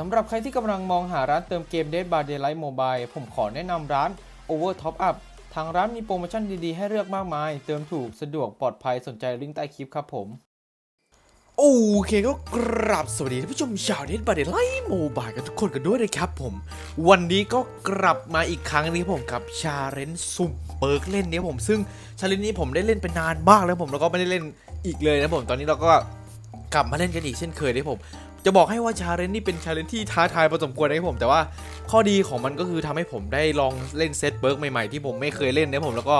สำหรับใครที่กำลังมองหาร้านเติมเกม Dead by Daylight Mobile ผมขอแนะนำร้าน Over Top Up ทางร้านมีโปรโมชั่นดี ๆ ให้เลือกมากมาย เติมถูกสะดวกปลอดภัยสนใจลิงก์ใต้คลิปครับผม โอเคก็กราบสวัสดีท่านผู้ชมชาวเน็ตบาร์เดไลท์โมบายกันทุกคนกันด้วยนะครับผม วันนี้ก็กลับมาอีกครั้งนี้ผมกับชาเลนสุ่มเปิร์กเล่นเนี่ยผมซึ่งชาเลนนี้ผมได้เล่นไปนานมากแล้วผมแล้วก็ไม่ได้เล่นอีกเลยนะผมตอนนี้เราก็กลับมาเล่นกันอีกเช่นเคยนะผม จะบอกให้ว่าชาเลนจ์นี่เป็นชาเลนจ์ที่ท้าทายพอสมควรนะครับผม แต่ว่าข้อดีของมันก็คือทำให้ผมได้ลองเล่นเซตเปิร์กใหม่ๆที่ผมไม่เคยเล่นนะผมแล้วก็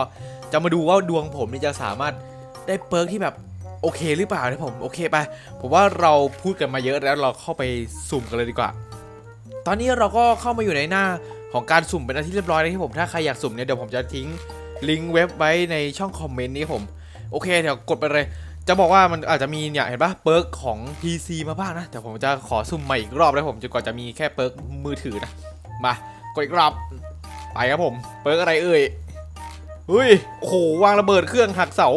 จะมาดูว่าดวงผมนี่จะสามารถได้เปิร์กที่แบบโอเคหรือเปล่านะผมโอเคไปผมว่าเราพูดกันมาเยอะแล้วเราเข้าไปสุ่มกันเลยดีกว่า ตอนนี้เราก็เข้ามาอยู่ในหน้าของการสุ่มเป็นอันที่เรียบร้อยแล้วที่ผมถ้าใครอยากสุ่มเนี่ยเดี๋ยวผมจะทิ้งลิงก์เว็บไว้ในช่องคอมเมนต์นี้ผมโอเคเดี๋ยวกดไปเลย จะบอกว่ามันอาจจะมีเนี่ยเห็นปะเปิร์กของ PC มาบ้างนะ แต่ผมจะขอสุ่มใหม่อีกรอบแล้วผมจนกว่าจะมีแค่เปิร์กมือถือนะ มากดอีกรอบไปครับผม เปิร์กอะไรเอ่ยเฮ้ยโอ้โหวางระเบิดเครื่องหักเสา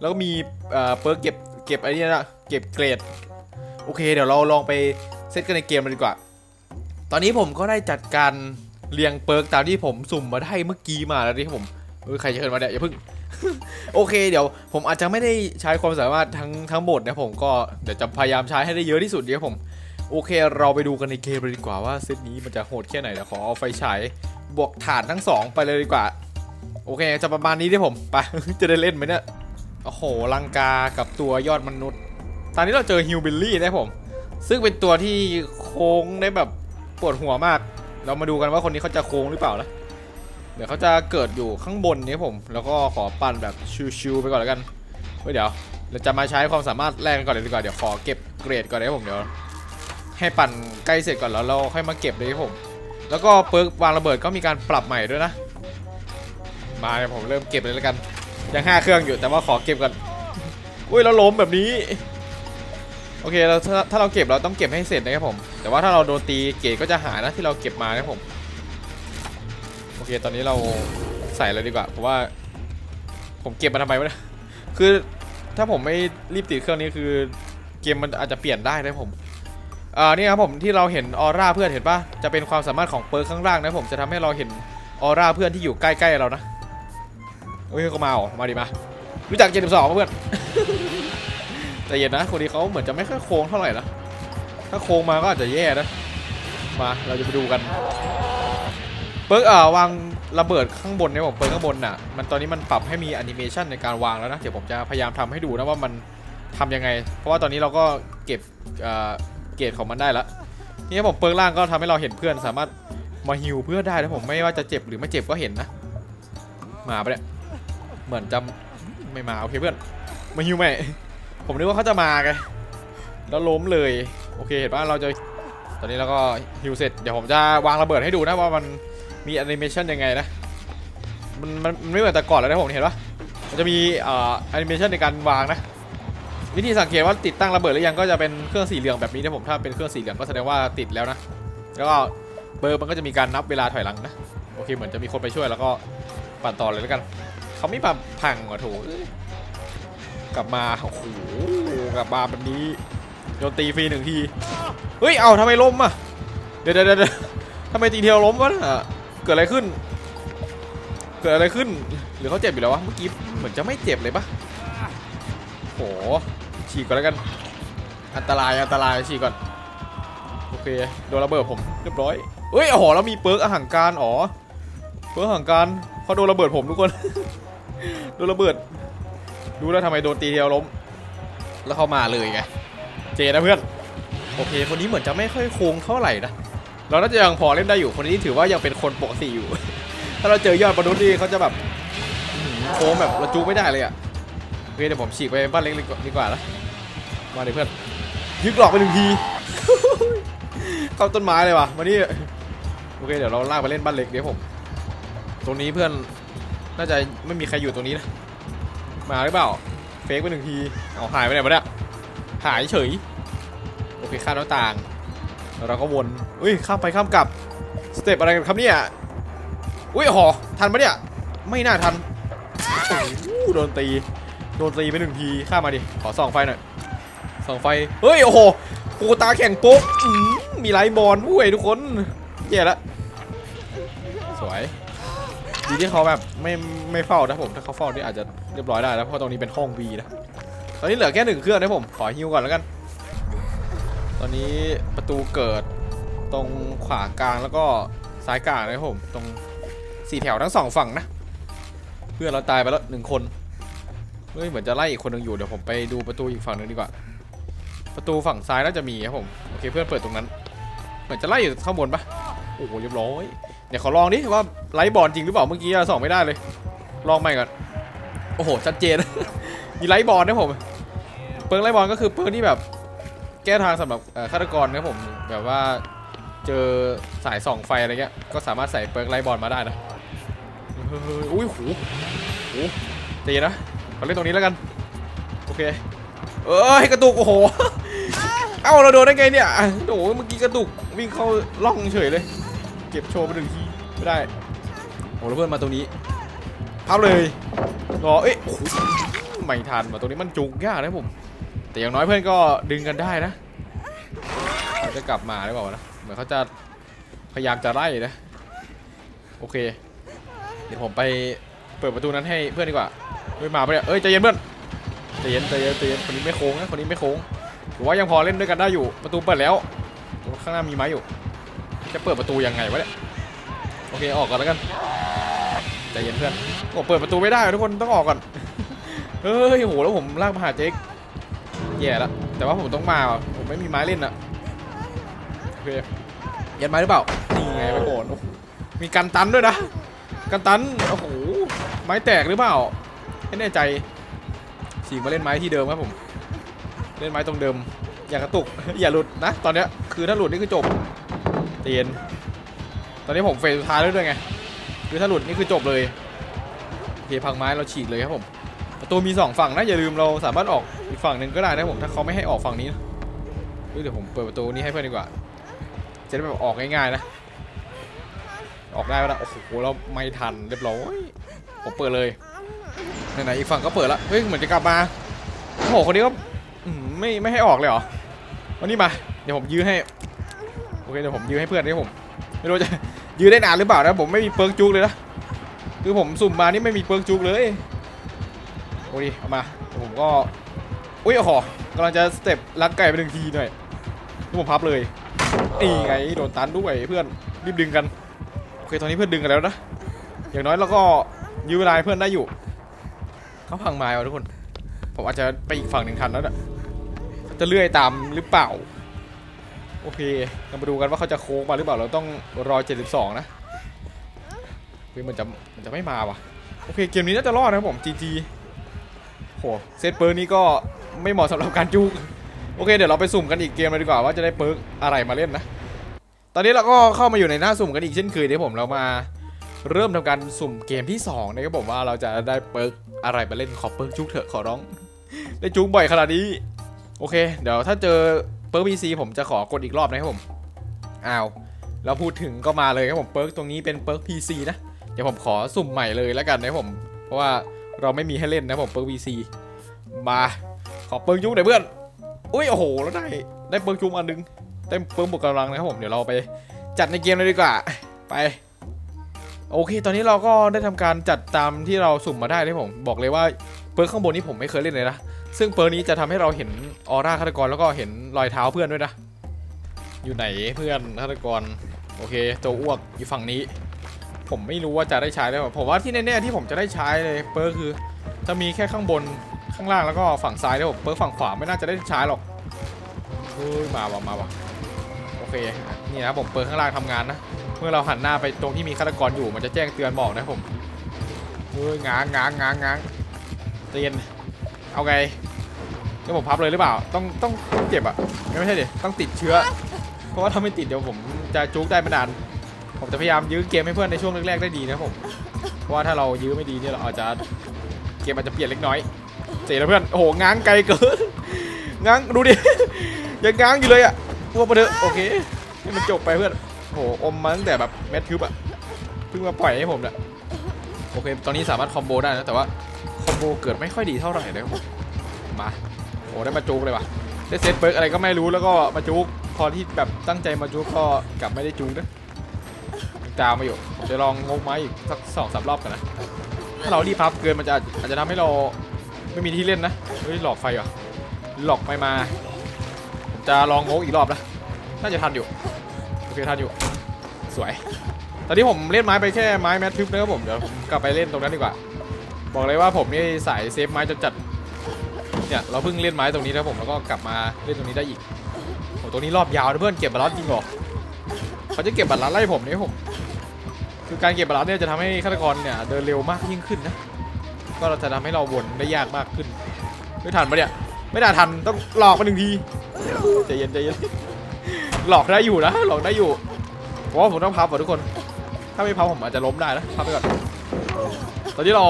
แล้วก็มีเอ่อเปิร์กเก็บเก็บไอ้นี่นะเก็บเกรด โอเค เดี๋ยวเราลองไปเซตกันในเกมเลยดีกว่า ตอนนี้ผมก็ได้จัดการเรียงเปิร์กตามที่ผมสุ่มมาได้เมื่อกี้มาแล้วที่ผม เออใครจะเชิญมาเนี่ยอย่าเพิ่ง โอเคเดี๋ยวผมอาจจะไม่ได้ใช้ความสามารถทั้งทั้งหมดนะผมก็เดี๋ยวจะพยายามใช้ให้ได้เยอะที่สุดเดี๋ยวผม โอเค เราไปดูกันในเกมเลยดีกว่าว่าเซตนี้มันจะโหดแค่ไหนเดี๋ยวขอเอาไฟฉายบวกฐานทั้งสองไปเลยดีกว่า โอเคจะประมาณนี้ที่ผมไปจะได้เล่นไหมเนี่ยโอ้โหลังกากับตัวยอดมนุษย์ ตอนนี้เราเจอฮิวบิลลี่นะผม ซึ่งเป็นตัวที่โค้งได้แบบปวดหัวมาก เรามาดูกันว่าคนนี้เขาจะโค้งหรือเปล่านะ เดี๋ยวเขาจะเกิดอยู่ข้างบนนี้ผม แล้วก็ขอปั่นแบบชิวๆไปก่อนแล้วกันเฮ้ยเดี๋ยว เราจะมาใช้ความสามารถแรกกันก่อนเลยดีกว่า เดี๋ยวขอเก็บเกรดก่อนนะผมเดี๋ยว ให้ปั่นใกล้เสร็จก่อนแล้วเราค่อยมาเก็บเลยผม แล้วก็เปิร์กวางระเบิดก็มีการปรับใหม่ด้วยนะ มาเดี๋ยวผมเริ่มเก็บเลยแล้วกัน ยังห้าเครื่องอยู่แต่ว่าขอเก็บก่อนอุ้ยเราล้มแบบนี้ โอเคเราถ้าถ้าเราเก็บเราต้องเก็บให้เสร็จนะครับผม แต่ว่าถ้าเราโดนตีเกรดก็จะหายนะที่เราเก็บมานะครับผม โอเค ตอนนี้เราใส่เลยดีกว่าเพราะว่า ผมเก็บมาทำไมวะเนี่ยคือถ้าผมไม่รีบติดเครื่องนี้คือเกมมันอาจจะเปลี่ยนได้นะผมอ่านี่ครับผมที่เราเห็นออร่าเพื่อนเห็นปะจะเป็นความสามารถของเปิร์ข้างล่างนะผมจะทำให้เราเห็นออร่าเพื่อนที่อยู่ใกล้ๆเรานะเฮ้ยเขามาเหรอมาดิมารู้จักเจ็ดสิบสองเพื่อนแต่เย็นนะคนนี้เขาเหมือนจะไม่ค่อยโค้งเท่าไหร่นะถ้าโค้งมาก็อาจจะแย่นะมาเราจะไปดูกัน เปิร์กอ่าวางระเบิดข้างบนเนี่ยผมเปิร์กข้างบนน่ะมันตอนนี้มันปรับให้มีแอนิเมชันในการวางแล้วนะเดี๋ยวผมจะพยายามทำให้ดูนะว่ามันทำยังไง เพราะว่าตอนนี้เราก็เก็บเอ่อเกรดของมันได้แล้วทีนี้ผมเปิร์กล่างก็ทำให้เราเห็นเพื่อนสามารถมาฮิวเพื่อได้นะผมไม่ว่าจะเจ็บหรือไม่เจ็บก็เห็นนะมาปะเนี่ยเหมือนจะไม่มาโอเคเพื่อนมาฮิวไหมผมนึกว่าเขาจะมาไงแล้วล้มเลยโอเคเห็นป่ะเราจะตอนนี้เราก็ฮิวเสร็จเดี๋ยวผมจะวางระเบิดให้ดูนะว่ามัน มีแอนิเมชันยังไงนะมันมันมันไม่เหมือนแต่ก่อนแล้วนะผมเห็นปะมันจะมีเอ่อแอนิเมชันในการวางนะ วิธีสังเกตว่าติดตั้งระเบิดหรือยังก็จะเป็นเครื่องสีเหลืองแบบนี้นะผมถ้าเป็นเครื่องสีเหลืองก็แสดงว่าติดแล้วนะแล้วก็เบอร์มันก็จะมีการนับเวลาถอยหลังนะโอเคเหมือนจะมีคนไปช่วยแล้วก็ปั่นต่อเลยแล้วกันเขาไม่แบบพังว่ะโถกลับมาโอ้โหกลับมาแบบนี้โดนตีฟรีหนึ่งทีเฮ้ยเอาทำไมล้มอะเดี๋ยวเดี๋ยวเดี๋ยวทำไมตีเทียวล้มวะน่ะ เกิดอะไรขึ้น เกิดอะไรขึ้น หรือเขาเจ็บอยู่แล้ววะ เมื่อกี้เหมือนจะไม่เจ็บเลยปะโห ฉีกก่อนแล้วกัน อันตราย อันตราย ฉีกก่อน โอเค โดนระเบิดผมเรียบร้อยเฮ้ยโอ้โหแล้วมีเปิร์กอาหารการ อ๋อ เปิร์กอาหารการเขาโดนระเบิดผมทุกคน โดนระเบิด ดูแล้วทำไมโดนตีเดียวล้ม แล้วเข้ามาเลยไง เจนะเพื่อน โอเค คนนี้เหมือนจะไม่ค่อยโค้งเท่าไหร่นะ เราน่าจะยังพอเล่นได้อยู่คนนี้ถือว่ายังเป็นคนปกติอยู่ ถ้าเราเจอยอดมนุษย์นี่เขาจะแบบโค้งแบบระจุไม่ได้เลยอะโอเคเดี๋ยวผมฉีกไปบ้านเล็กดีกว่านะมาเดี๋ยวเพื่อนยึกหลอกไปหนึ่งทีเข้าต้นไม้เลยว่ะมานี่โอเคเดี๋ยวเราลากไปเล่นบ้านเล็กเดี๋ยวผมตรงนี้เพื่อนน่าจะไม่มีใครอยู่ตรงนี้นะมาหรือเปล่าเฟกไปหนึ่งทีเอาหายไปไหนวะเนี่ยหายเฉยโอเคข้ามหน้าต่าง เราก็วนอุ้ยข้ามไปข้ามกลับสเต็ปอะไรกันครับเนี่ยอุ้ยหอทันปะเนี่ยไม่น่าทันโอ้โดนตีโดนตีไปหนึ่งทีข้ามมาดิขอส่องไฟหน่อยส่องไฟเฮ้ยโอ้โหกูตาแข็งโป๊กอืมมีไลท์บอลด้วยทุกคนแย่ละสวยดีที่เขาแบบไม่ไม่เฝ้านะผมถ้าเขาเฝ้านี่อาจจะเรียบร้อยได้แล้วเพราะตรงนี้เป็นห้อง V นะตอนนี้เหลือแค่หนึ่งเครื่องนะผมขอฮิวก่อนแล้วกัน อนนี้ประตูเกิดตรงขวากลางแล้วก็ซ้ายกลางนะครับผมตรงสี่แถวทั้งสองฝั่งนะ เพื่อนเราตายไปแล้วหนึ่งคนเฮ้ยเหมือนจะไล่อีกคนหนึงอยู่เดี๋ยวผมไปดูประตูอีกฝั่งหนึงดีกว่า ประตูฝั่งซ้ายน่าจะมีครับผมโอเคเพื่อนเปิดตรงนั้น เหมือนจะไล่อยู่ข้างบนปะโอ้โหเรียบร้อยเดี๋ยวขอลองดิว่าไล่บอลจริงหรือเปล่าเมื่อกี้ส่องไม่ได้เลย ลองใหม่ก่อนโอ้โหชัดเจน มีไล่บอลนะผมเปิร์กไล่บอลก็คือเปิร์กที่แบบ แก้ทางสำหรับฆาตกรนะผมแบบว่าเจอสายส่องไฟอะไรเงี้ยก็สามารถใส่เปิร์กไลบอลมาได้นะเฮ้ยอุ้ยโหโหใจเย็นะขอเล่นตรงนี้แล้วกันโอเคเอ้ยกระตุกโอ้โหเอ้าเราโดนได้ไงเนี่ยโอ้โหเมื่อกี้กระตุกวิ่งเข้าล่องเฉยเลย เก็บโชว์ไปหนึ่งทีไม่ได้โอ้แล้วเพื่อนมาตรงนี้พับเลยรอเอ้ยไม่ทันมาตรงนี้มันจุกยากนะผม แต่อย่างน้อยเพื่อนก็ดึงกันได้นะเขาจะกลับมาหรือเปล่านะเหมือนเขาจะพยายามจะไล่นะโอเค เดี๋ยวผมไปเปิดประตูนั้นให้เพื่อนดีกว่าเฮ้ยมาปะเนี่ยเอ้ยใจเย็นเพื่อนใจเย็นใจเย็นใจเย็นคนนี้ไม่โค้งนะคนนี้ไม่โค้งถือว่ายังพอเล่นด้วยกันได้อยู่ประตูเปิดแล้วข้างหน้ามีไม้อยู่ จะเปิดประตูยังไงวะเนี่ยโอเคออกก่อนแล้วกันใจเย็นเพื่อนโอ้เปิดประตูไม่ได้ทุกคนต้องออกก่อนเฮ้ยโหแล้วผมลากมาหาเจ๊ก แย่แล้วแต่ว่าผมต้องมาว่ะผมไม่มีไม้เล่นอะโอเคยันไม้หรือเปล่านี่ไงไปโอนโอ้โหมีกันตันด้วยนะกันตันโอ้โหไม้แตกหรือเปล่าไม่แน่ใจฉีมาเล่นไม้ที่เดิมครับผม เล่นไม้ตรงเดิม อย่ากระตุก อย่าหลุดนะ ตอนเนี้ยคือถ้าหลุดนี่คือจบเตียนตอนนี้ผมเฟสสุดท้ายแล้วด้วยไง คือถ้าหลุดนี่คือจบเลยโอเคพังไม้เราฉีกเลยครับผม ประตูมีสองฝั่งนะอย่าลืมเราสามารถออกอีกฝั่งหนึ่งก็ได้นะผมถ้าเขาไม่ให้ออกฝั่งนี้นะเฮ้ยเดี๋ยวผมเปิดประตูนี้ให้เพื่อนดีกว่า จะได้แบบออกง่ายๆนะ ออกได้แล้วโอ้โหเราไม่ทันเรียบร้อยผมเปิดเลยไหนๆอีกฝั่งก็เปิดละเฮ้ยเหมือนจะกลับมาโอ้โหคนนี้ก็ไม่ไม่ให้ออกเลยเหรอวันนี้มาเดี๋ยวผมยื้อให้โอเคเดี๋ยวผมยื้อให้เพื่อนนี่ผมไม่รู้จะยื้อได้นานหรือเปล่านะผมไม่มีเปิร์กจุกเลยนะคือผมสุ่มมานี่ไม่มีเปิร์กจุกเลย อ้ยเอามาผมก็ อุ้ยโอ้โหกำลังจะสเต็ปลักไก่ไปหนึ่งทีหน่อยนี่ผมพับเลยนี่ไงโดนตันด้วยเพื่อนรีบดึงกันโอเคตอนนี้เพื่อนดึงกันแล้วนะอย่างน้อยเราก็ยื้อเวลาเพื่อนได้อยู่เขาพังไม้ว่ะทุกคนผมอาจจะไปอีกฝั่งหนึ่งทันแล้วนะจะเลื่อยตามหรือเปล่า โอเคเรามาดูกันว่าเขาจะโค้งมาหรือเปล่าเราต้องรอ 72 นะเฮ้ยมันจะมันจะไม่มาว่ะโอเคเกมนี้น่าจะรอดนะครับผม GG โหเซตเปิร์กนี้ก็ไม่เหมาะสำหรับการจุกโอเคเดี๋ยวเราไปสุ่มกันอีกเกมเลยดีกว่าว่าจะได้เปิร์กอะไรมาเล่นนะ ตอนนี้เราก็เข้ามาอยู่ในหน้าสุ่มกันอีกเช่นเคยเดี๋ยวผมเรามาเริ่มทำการสุ่มเกมที่2นะครับผมว่าเราจะได้เปิร์กอะไรมาเล่นขอเปิร์กจุกเถอะขอร้อง ได้จุกบ่อยขนาดนี้โอเค เดี๋ยวถ้าเจอเปิร์ก PC ผมจะขอกดอีกรอบนะครับผมอ้าวแล้วพูดถึงก็มาเลยครับผมเปิร์กตรงนี้เป็นเปิร์ก PC นะเดี๋ยวผมขอสุ่มใหม่เลยแล้วกันนะครับผม เพราะว่า เราไม่มีให้เล่นนะผมเปิร์ก PC มาขอเปิร์กจุกหน่อยเพื่อนอุ้ยโอ้โหแล้วได้ได้เปิร์กจุกอันหนึงเต็มเพิ่มบุกกำลังนะครับผมเดี๋ยวเราไปจัดในเกมเลยดีกว่าไปโอเค ตอนนี้เราก็ได้ทำการจัดตามที่เราสุ่มมาได้นะครับผมบอกเลยว่าเปิร์กข้างบนนี้ผมไม่เคยเล่นเลยนะซึ่งเปิร์กนี้จะทำให้เราเห็นออร่าฆาตกรแล้วก็เห็นรอยเท้าเพื่อนด้วยนะอยู่ไหนเพื่อนฆาตกรโอเค ตัวอ้วกอยู่ฝั่งนี้ ผมไม่รู้ว่าจะได้ใช้หรือเปล่าผมว่าที่แน่ๆที่ผมจะได้ใช้เลยเปิร์คือ จะมีแค่ข้างบนข้างล่างแล้วก็ฝั่งซ้ายนะครับผมเปิร์ฝั่งขวาไม่น่าจะได้ใช้หรอกเฮ้ยมาว่ะมาว่ะโอเคนี่นะผมเปิดข้างล่างทำงานนะเมื่อเราหันหน้าไปตรงที่มีฆาตกรอยู่มันจะแจ้งเตือนบอกนะผมเฮ้ยง้างง้างง้างง้างเตียนเอาไงจะผมพับเลยหรือเปล่า ต้องต้องต้องเจ็บอะไม่ใช่ดิต้องติดเชื้อ เพราะว่าถ้าไม่ติดเดี๋ยวผมจะจุกได้ไม่นาน ผมจะพยายามยื้อเกมให้เพื่อนในช่วงแรกๆได้ดีนะผมเพราะว่าถ้าเรายื้อไม่ดีเนี่ยเราอาจจะเกมอาจจะเปลี่ยนเล็กน้อย เจ๋แล้วเพื่อนโอ้โหง้างไกลเกินง้างดูดิยังง้างอยู่เลยอะพวกมาเถอะโอเคให้มันจบไปเพื่อนโหอมมาตั้งแต่แบบแมททึบอะเพิ่งมาปล่อยให้ผมเนี่ยโอเค ตอนนี้สามารถคอมโบได้นะแต่ว่าคอมโบเกิดไม่ค่อยดีเท่าไหร่นะครับผมมาโอ้ได้มาจุกเลยว่ะได้เซตเบิร์กอะไรก็ไม่รู้แล้วก็มาจุกพอที่แบบตั้งใจมาจูก็กลับไม่ได้จูนะ ยังตามมาอยู่ผมจะลองงกไม้อีกสักสองสามรอบกันนะ ถ้าเรารีบพับเกินมันจะอาจจะทำให้เราไม่มีที่เล่นนะ เฮ้ยหลอกไฟเหรอ หลอกไม่มา ผมจะลองงกอีกรอบนะ น่าจะทันอยู่ โอเคทันอยู่ สวย ตอนนี้ผมเล่นไม้ไปแค่ไม้แมททึบนะครับผม เดี๋ยวผมกลับไปเล่นตรงนั้นดีกว่า บอกเลยว่าผมนี่สายเซฟไม้จัดจัด เนี่ยเราเพิ่งเล่นไม้ตรงนี้นะผมแล้วก็กลับมาเล่นตรงนี้ได้อีกโอ้ตรงนี้รอบยาวนะเพื่อนเก็บบาลานซ์จริงเหรอเขาจะเก็บบาลานซ์ไล่ผมเนี่ยผม คือการเก็บบาลานซ์เนี่ยจะทำให้ฆาตกรเนี่ยเดินเร็วมากยิ่งขึ้นนะ ก็จะทำให้เราวนได้ยากมากขึ้น ไม่ทันปะเนี่ย ไม่น่าทันต้องหลอกมาหนึ่งทีใจเย็นใจเย็น หลอกได้อยู่นะ หลอกได้อยู่เพราะว่าผมต้องพับว่ะทุกคน ถ้าไม่พับผมอาจจะล้มได้นะพับไปก่อน ตอนนี้เรา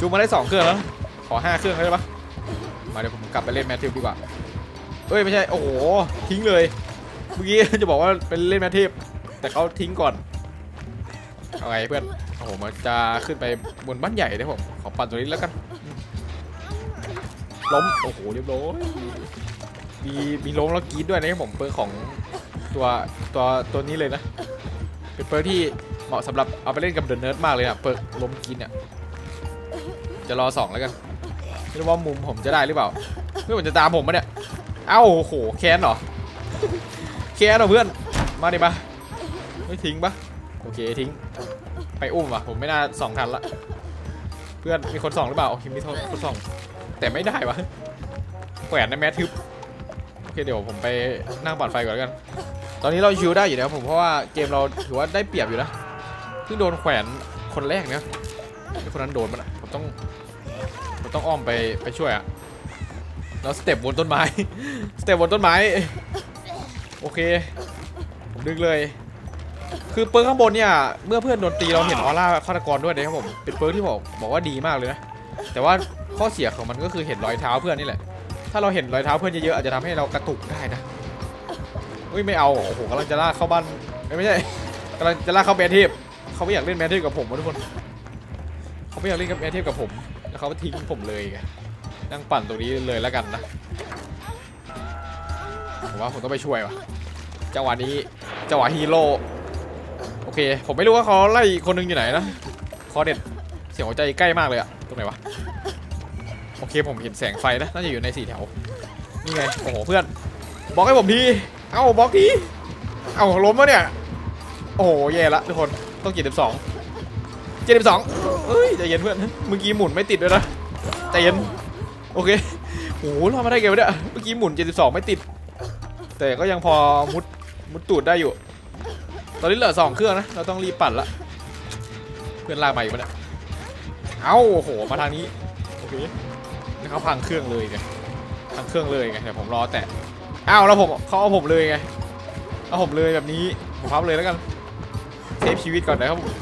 จูงมาได้สองเครื่องแล้ว ขอห้าเครื่องได้ปะมาเดี๋ยวผมกลับไปเล่นแมทธิวดีกว่าเอ้ยไม่ใช่ โอ้โห ทิ้งเลย เมื่อกี้จะบอกว่าเป็นเล่นแมทธิวแต่เขาทิ้งก่อน เอาไงเพื่อนโอ้โหมันจะขึ้นไปบนบ้านใหญ่เลยผมขอปั่นตัวนี้แล้วกันล้มโอ้โหเรียบร้อยมีมีล้มแล้วกรีดด้วยนะครับผมเปิร์ของตัวตัวตัวนี้เลยนะเป็นเปิร์ที่เหมาะสำหรับเอาไปเล่นกับเดอะเนิร์ดมากเลยอะเปิร์ล้มกรีดเนี่ยจะรอสองแล้วกันไม่รู้ว่ามุมผมจะได้หรือเปล่าเพื่อนมันจะตามผมปะเนี่ยเอ้าโอ้โหแค้นเหรอแค้นเหรอเพื่อนมาดิมาไม่ทิ้งปะ โอเคทิ้ง ไปอุ้มว่ะ ผมไม่น่าสองทันละ เพื่อนมีคนสองหรือเปล่าโอเคมีคนสอง แต่ไม่ได้วะแขวนในแมททึบ โอเคเดี๋ยวผมไปนั่งปั่นไฟก่อนแล้วกัน ตอนนี้เราชิวได้อยู่นะผมเพราะว่าเกมเราถือว่าได้เปรียบอยู่นะ เพิ่งโดนแขวนคนแรกเนี่ยไอ้คนนั้นโดนมันอะผมต้องผมต้องอ้อมไปไปช่วยอะแล้วสเต็ปบนต้นไม้ สเต็ปบนต้นไม้ โอเค ผมดึงเลย คือเปิร์กข้างบนเนี่ย เมื่อเพื่อนโดนตีเราเห็นออร่าฆาตกรด้วยนะครับผม เป็นเปิร์กที่บอกบอกว่าดีมากเลยนะ แต่ว่าข้อเสียของมันก็คือเห็นรอยเท้าเพื่อนนี่แหละ ถ้าเราเห็นรอยเท้าเพื่อนเยอะๆอาจจะทำให้เรากระตุกได้นะอุ้ยไม่เอา โอ้โหกำลังจะลากเข้าบ้านไม่ใช่กำลังจะลากเข้าแมนเทพเขาไม่อยากเล่นแมนเทพกับผมทุกคนเขาไม่อยากเล่นกับแมนเทพกับผม แล้วเขาทิ้งผมเลยไงนั่งปั่นตรงนี้เลยแล้วกันนะผมว่าผมต้องไปช่วยวะจังหวะนี้จังหวะฮีโร่ เค ผมไม่รู้ว่าเขาไล่อีกคนหนึงอยู่ไหนนะคอเด็ดเสียงหัวใจใกล้มากเลยอะตรงไหนวะ โอเคผมเห็นแสงไฟนะ น่าจะอยู่ในสี่แถว นี่ไง โอ้โหเพื่อนบล็อกให้ผมที เอ้าบล็อกทีเอ้าล้มแล้วเนี่ย โอ้โหแย่ละทุกคน ต้องเจ็ดสิบสองเจ็ดสิบสองเอ้ยใจเย็นเพื่อน เมื่อกี้หมุนไม่ติดด้วยนะใจเย็น โอเคโอ้โหรอดมาได้ไงวะเนี่ย เมื่อกี้หมุน72ไม่ติด แต่ก็ยังพอมุดมุดตูดได้อยู่ ตอนนี้เหลือสองเครื่องนะ เราต้องรีบปั่นละ เพื่อนลากมาอีกปะเนี่ยเอ้าโอ้โห มาทางนี้ โอเคนี่เขาพังเครื่องเลยไง พังเครื่องเลยไง เดี๋ยวผมรอแตะอ้าวแล้วผมเขาเอาผมเลยไง เอาผมเลยแบบนี้ ผมพับเลยแล้วกัน เซฟชีวิตก่อนนะครับผม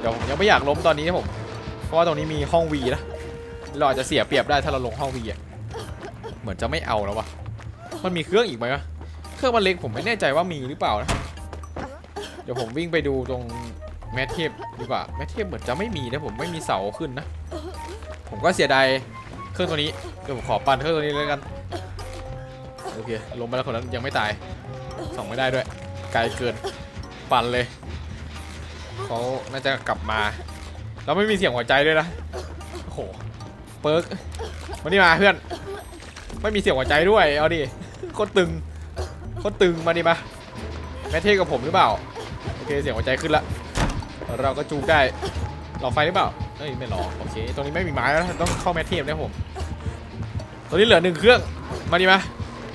เดี๋ยวผมยังไม่อยากล้มตอนนี้นะผม เพราะว่าตรงนี้มีห้องวีนะ เราอาจจะเสียเปรียบได้ถ้าเราลงห้องวีอะ เหมือนจะไม่เอาแล้ววะมันมีเครื่องอีกไหมวะ เครื่องมันเล็กผมไม่แน่ใจว่ามีหรือเปล่านะ ดี๋ยวผมวิ่งไปดูตรงแมทเทปดีกว่าแมทเทปเหมือนจะไม่มีนะผมไม่มีเสาขึ้นนะ ผมก็เสียดายเครื่องตัวนี้เดี๋ยวผมขอปั่นเครื่องตัวนี้เลยกันโอเคลงไปแล้วคนนั้นยังไม่ตายส่องไม่ได้ด้วยไกลเกินปั่นเลยเขาน่าจะกลับมาแล้วไม่มีเสียงหัวใจด้วยนะโอ้โหเปิร์กมานี่มาเพื่อน ไม่มีเสียงหัวใจด้วยเอาดิโคตรตึงโคตรตึงมาดิมาแมทเทกับผมหรือเปล่า เคเสียงหัวใจขึ้นละ เราก็จูงได้หลอกไฟหรือเปล่าเอ้ยไม่หลอกโอเคตรงนี้ไม่มีไม้แล้วต้องเข้าแมทเทปนะผมตอนนี้เหลือหนึ่งเครื่องมาดิมา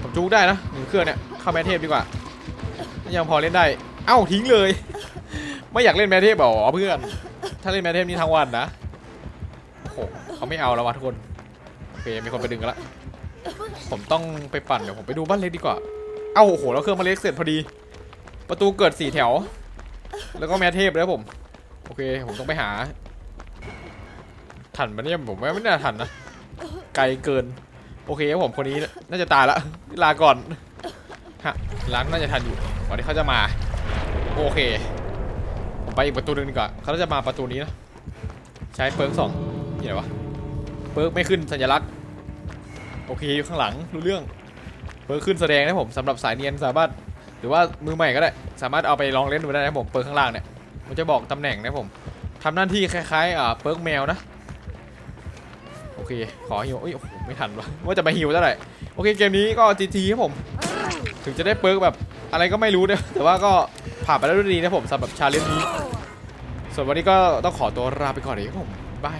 ผมจูงได้นะหนึ่งเครื่องเนี่ยเข้าแมทเทปดีกว่ายังพอเล่นได้ เอ้าทิ้งเลย ไม่อยากเล่นแมทเทปหรอเพื่อน ถ้าเล่นแมทเทปนี้ทั้งวันนะโอ้โหเขาไม่เอาแล้ววะทุกคนโอเคมีคนไปดึงกันละผมต้องไปปั่นเดี๋ยวผมไปดูบ้านเล็กดีกว่า เอ้าโอ้โหแล้วเครื่องบ้านเล็กเสร็จพอดี ประตูเกิดสี่แถว แล้วก็แมทเทพแล้วผม โอเค ผมต้องไปหา ทันปะเนี่ยผมว่าไม่น่าทันนะ ไกลเกิน โอเคครับผมคนนี้น่าจะตายละลาก่อนฮะล้างน่าจะทันอยู่ก่อนที่เขาจะมา โอเคผมไปอีกประตูหนึงดีกว่าเขาจะมาประตูนี้นะ ใช้เปิร์กสองนี่ไหนวะ เปิร์กไม่ขึ้นสัญลักษณ์ โอเคอยู่ข้างหลังรู้เรื่อง เปิร์กขึ้นแสดงนะผมสำหรับสายเนียนสามารถ รือว่ามือใหม่ก็ได้ สามารถเอาไปลองเล่นดูได้นะผมเปิร์กข้างล่างเนี่ยมันจะบอกตำแหน่งนะผมทำหน้าที่คล้ายๆอ่าเปิร์กแมวนะโอเคขอฮิวเอ้ยโอ้โหไม่ทันวะว่าจะมาฮิวเท่าไหร่โอเคเกมนี้ก็จีทีครับผม ถึงจะได้เปิร์กแบบอะไรก็ไม่รู้เนี่ยแต่ว่าก็ผ่านไปได้ด้วยดีนะผมสำหรับชาเลนจ์นี้ส่วนวันนี้ก็ต้องขอตัวลาไปก่อนเลยครับผมบาย